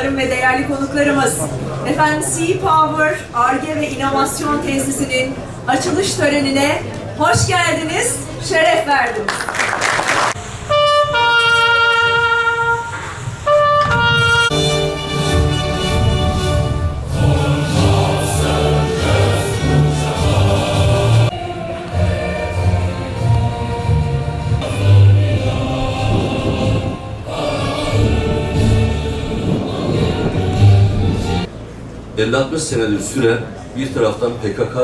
sultanlarım ve değerli konuklarımız. Efendim Sea Power Arge ve İnovasyon Tesisi'nin açılış törenine hoş geldiniz, şeref verdiniz. 50-60 senedir süren bir taraftan PKK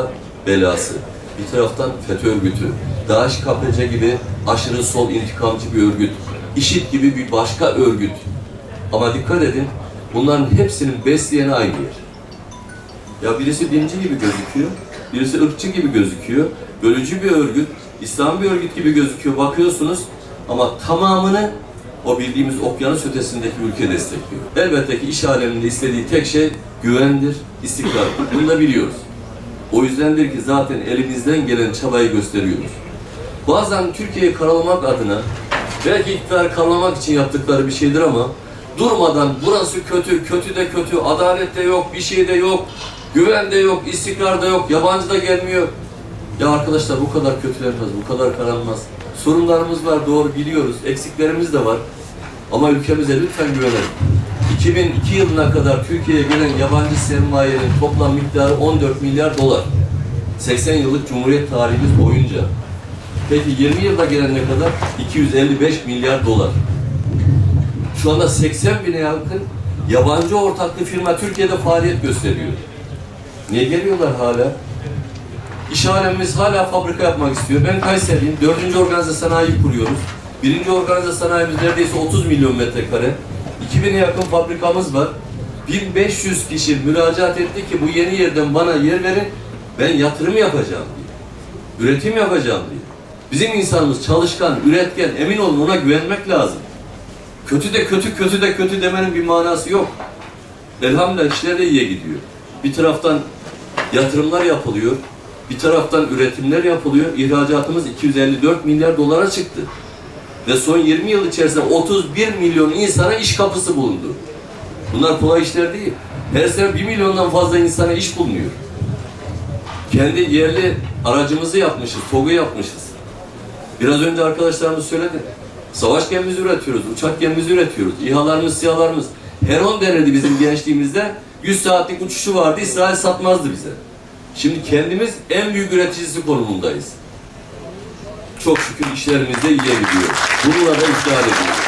belası, bir taraftan FETÖ örgütü, DAEŞ, KPC gibi aşırı sol intikamcı bir örgüt, IŞİD gibi bir başka örgüt. Ama dikkat edin, bunların hepsinin besleyeni aynı yer. Ya birisi dinci gibi gözüküyor, birisi ırkçı gibi gözüküyor, bölücü bir örgüt, İslam bir örgüt gibi gözüküyor. Bakıyorsunuz ama tamamını o bildiğimiz okyanus ötesindeki ülke destekliyor. Elbette ki iş aleminde istediği tek şey güvendir, istikrar. Bunu da biliyoruz. O yüzdendir ki zaten elimizden gelen çabayı gösteriyoruz. Bazen Türkiye'yi karalamak adına belki iktidar karalamak için yaptıkları bir şeydir ama durmadan burası kötü, kötü de kötü, adalet de yok, bir şey de yok, güven de yok, istikrar da yok, yabancı da gelmiyor. Ya arkadaşlar bu kadar kötülenmez, bu kadar karanmaz. Sorunlarımız var, doğru biliyoruz, eksiklerimiz de var. Ama ülkemize lütfen güvenelim. 2002 yılına kadar Türkiye'ye gelen yabancı sermayenin toplam miktarı 14 milyar dolar. 80 yıllık Cumhuriyet tarihimiz boyunca. Peki 20 yılda gelen ne kadar? 255 milyar dolar. Şu anda 80 bine yakın yabancı ortaklı firma Türkiye'de faaliyet gösteriyor. Niye geliyorlar hala? İş hala fabrika yapmak istiyor. Ben Kayseriyim. Dördüncü organize sanayi kuruyoruz. Birinci organize sanayimiz neredeyse 30 milyon metrekare. 2000'e yakın fabrikamız var. 1500 kişi müracaat etti ki bu yeni yerden bana yer verin. Ben yatırım yapacağım diye. Üretim yapacağım diye. Bizim insanımız çalışkan, üretken, emin olun ona güvenmek lazım. Kötü de kötü, kötü de kötü demenin bir manası yok. Elhamdülillah işler de iyiye gidiyor. Bir taraftan yatırımlar yapılıyor, bir taraftan üretimler yapılıyor. İhracatımız 254 milyar dolara çıktı. Ve son 20 yıl içerisinde 31 milyon insana iş kapısı bulundu. Bunlar kolay işler değil. Her sene 1 milyondan fazla insana iş bulunuyor. Kendi yerli aracımızı yapmışız, TOG'u yapmışız. Biraz önce arkadaşlarımız söyledi. Savaş gemimizi üretiyoruz, uçak gemimizi üretiyoruz. İHA'larımız, SİHA'larımız. Heron denirdi bizim gençliğimizde. 100 saatlik uçuşu vardı, İsrail satmazdı bize. Şimdi kendimiz en büyük üreticisi konumundayız. Çok şükür işlerimizde iyi gidiyor. Bununla da iştihar ediyoruz.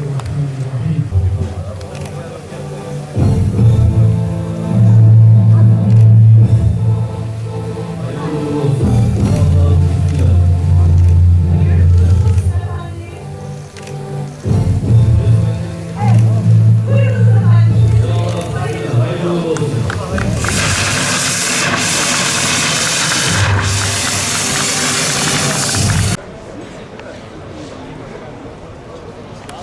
الرحمن